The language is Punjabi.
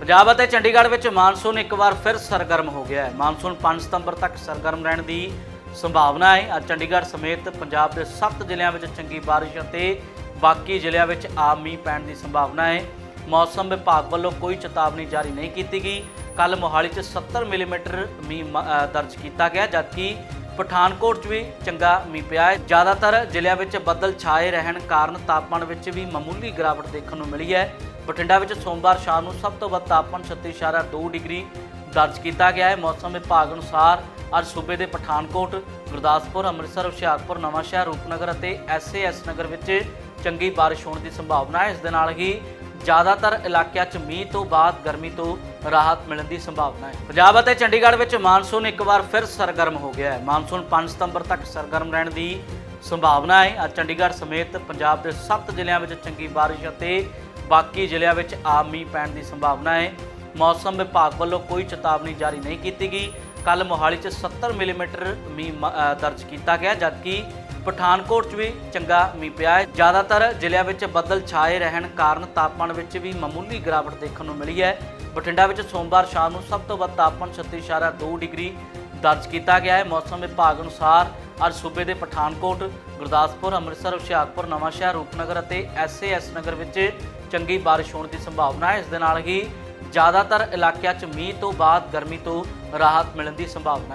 ਪੰਜਾਬ ਅਤੇ ਚੰਡੀਗੜ੍ਹ ਵਿੱਚ ਮਾਨਸੂਨ ਇੱਕ ਵਾਰ ਫਿਰ ਸਰਗਰਮ ਹੋ ਗਿਆ ਹੈ। ਮਾਨਸੂਨ 5 ਸਤੰਬਰ ਤੱਕ ਸਰਗਰਮ ਰਹਿਣ ਦੀ ਸੰਭਾਵਨਾ ਹੈ। ਅੱਜ ਚੰਡੀਗੜ੍ਹ ਸਮੇਤ ਪੰਜਾਬ ਦੇ 7 ਜ਼ਿਲ੍ਹਿਆਂ ਵਿੱਚ ਚੰਗੀ ਬਾਰਿਸ਼ ਅਤੇ ਬਾਕੀ ਜ਼ਿਲ੍ਹਿਆਂ ਵਿੱਚ ਆਮ ਮੀਂਹ ਪੈਣ ਦੀ ਸੰਭਾਵਨਾ ਹੈ। ਮੌਸਮ ਵਿਭਾਗ ਵੱਲੋਂ ਕੋਈ ਚੇਤਾਵਨੀ ਜਾਰੀ ਨਹੀਂ ਕੀਤੀ ਗਈ। ਕੱਲ ਮੋਹਾਲੀ 'ਚ 70 ਮਿਲੀਮੀਟਰ ਮੀਂਹ ਦਰਜ ਕੀਤਾ ਗਿਆ, ਜਦਕਿ ਪਠਾਨਕੋਟ 'ਚ ਵੀ ਚੰਗਾ ਮੀਂਹ ਪਿਆ ਹੈ। ਜ਼ਿਆਦਾਤਰ ਜ਼ਿਲ੍ਹਿਆਂ ਵਿੱਚ ਬੱਦਲ ਛਾਏ ਰਹਿਣ ਕਾਰਨ ਤਾਪਮਾਨ ਵਿੱਚ ਵੀ ਮਾਮੂਲੀ ਗਿਰਾਵਟ ਦੇਖਣ ਨੂੰ ਮਿਲੀ ਹੈ। ਬਠਿੰਡਾ ਵਿੱਚ ਸੋਮਵਾਰ ਸ਼ਾਮ ਨੂੰ ਸਭ ਤੋਂ ਵੱਧ ਤਾਪਮਾਨ 36.2 ਡਿਗਰੀ ਦਰਜ ਕੀਤਾ ਗਿਆ ਹੈ। ਮੌਸਮ ਵਿਭਾਗ ਅਨੁਸਾਰ ਅੱਜ ਸੂਬੇ ਦੇ ਪਠਾਨਕੋਟ, ਗੁਰਦਾਸਪੁਰ, ਅੰਮ੍ਰਿਤਸਰ, ਹੁਸ਼ਿਆਰਪੁਰ, ਨਵਾਂਸ਼ਹਿਰ, ਰੂਪਨਗਰ ਅਤੇ ਐਸਏਐਸ ਨਗਰ ਵਿੱਚ ਚੰਗੀ ਬਾਰਿਸ਼ ਹੋਣ ਦੀ ਸੰਭਾਵਨਾ ਹੈ। ਇਸ ਦੇ ਨਾਲ ਹੀ ਜ਼ਿਆਦਾਤਰ ਇਲਾਕਿਆਂ 'ਚ ਮੀਂਹ ਤੋਂ ਬਾਅਦ ਗਰਮੀ ਤੋਂ ਰਾਹਤ ਮਿਲਣ ਦੀ ਸੰਭਾਵਨਾ ਹੈ। ਪੰਜਾਬ ਅਤੇ ਚੰਡੀਗੜ੍ਹ ਵਿੱਚ ਮਾਨਸੂਨ ਇੱਕ ਵਾਰ ਫਿਰ ਸਰਗਰਮ ਹੋ ਗਿਆ ਹੈ। ਮਾਨਸੂਨ 5 ਸਤੰਬਰ ਤੱਕ ਸਰਗਰਮ ਰਹਿਣ ਦੀ ਸੰਭਾਵਨਾ ਹੈ। ਅੱਜ ਚੰਡੀਗੜ੍ਹ ਸਮੇਤ ਪੰਜਾਬ ਦੇ 7 ਜ਼ਿਲ੍ਹਿਆਂ ਵਿੱਚ ਚੰਗੀ ਬਾਰਿਸ਼ ਅਤੇ ਬਾਕੀ ਜ਼ਿਲ੍ਹਿਆਂ ਵਿੱਚ ਆਮ ਮੀਂਹ ਪੈਣ ਦੀ ਸੰਭਾਵਨਾ ਹੈ। ਮੌਸਮ ਵਿਭਾਗ ਵੱਲੋਂ ਕੋਈ ਚੇਤਾਵਨੀ ਜਾਰੀ ਨਹੀਂ ਕੀਤੀ ਗਈ। ਕੱਲ ਮੋਹਾਲੀ 'ਚ 70 ਮਿਲੀਮੀਟਰ ਮੀਂਹ ਮ- ਦਰਜ ਕੀਤਾ ਗਿਆ, ਜਦਕਿ ਪਠਾਨਕੋਟ 'ਚ ਵੀ ਚੰਗਾ ਮੀਂਹ ਪਿਆ ਹੈ। ਜ਼ਿਆਦਾਤਰ ਜ਼ਿਲ੍ਹਿਆਂ ਵਿੱਚ ਬੱਦਲ ਛਾਏ ਰਹਿਣ ਕਾਰਨ ਤਾਪਮਾਨ ਵਿੱਚ ਵੀ ਮਾਮੂਲੀ ਗਿਰਾਵਟ ਦੇਖਣ ਨੂੰ ਮਿਲੀ ਹੈ। ਬਠਿੰਡਾ ਵਿੱਚ ਸੋਮਵਾਰ ਸ਼ਾਮ ਨੂੰ ਸਭ ਤੋਂ ਵੱਧ ਤਾਪਮਾਨ 36.2 ਡਿਗਰੀ ਦਰਜ ਕੀਤਾ ਗਿਆ ਹੈ। ਮੌਸਮ ਵਿਭਾਗ ਅਨੁਸਾਰ ਅੱਜ ਸੂਬੇ ਦੇ ਪਠਾਨਕੋਟ, ਗੁਰਦਾਸਪੁਰ, ਅੰਮ੍ਰਿਤਸਰ, ਹੁਸ਼ਿਆਰਪੁਰ ਨਵਾਂਸ਼ਹਿਰ ਰੂਪਨਗਰ ਅਤੇ ਐਸਏਐਸ ਨਗਰ ਵਿੱਚ ਚੰਗੀ ਬਾਰਿਸ਼ ਹੋਣ ਦੀ ਸੰਭਾਵਨਾ ਹੈ। ਇਸ ਦੇ ਨਾਲ ਹੀ ਜ਼ਿਆਦਾਤਰ ਇਲਾਕਿਆਂ 'ਚ ਮੀਂਹ ਤੋਂ ਬਾਅਦ ਗਰਮੀ ਤੋਂ ਰਾਹਤ ਮਿਲਣ ਦੀ ਸੰਭਾਵਨਾ ਹੈ।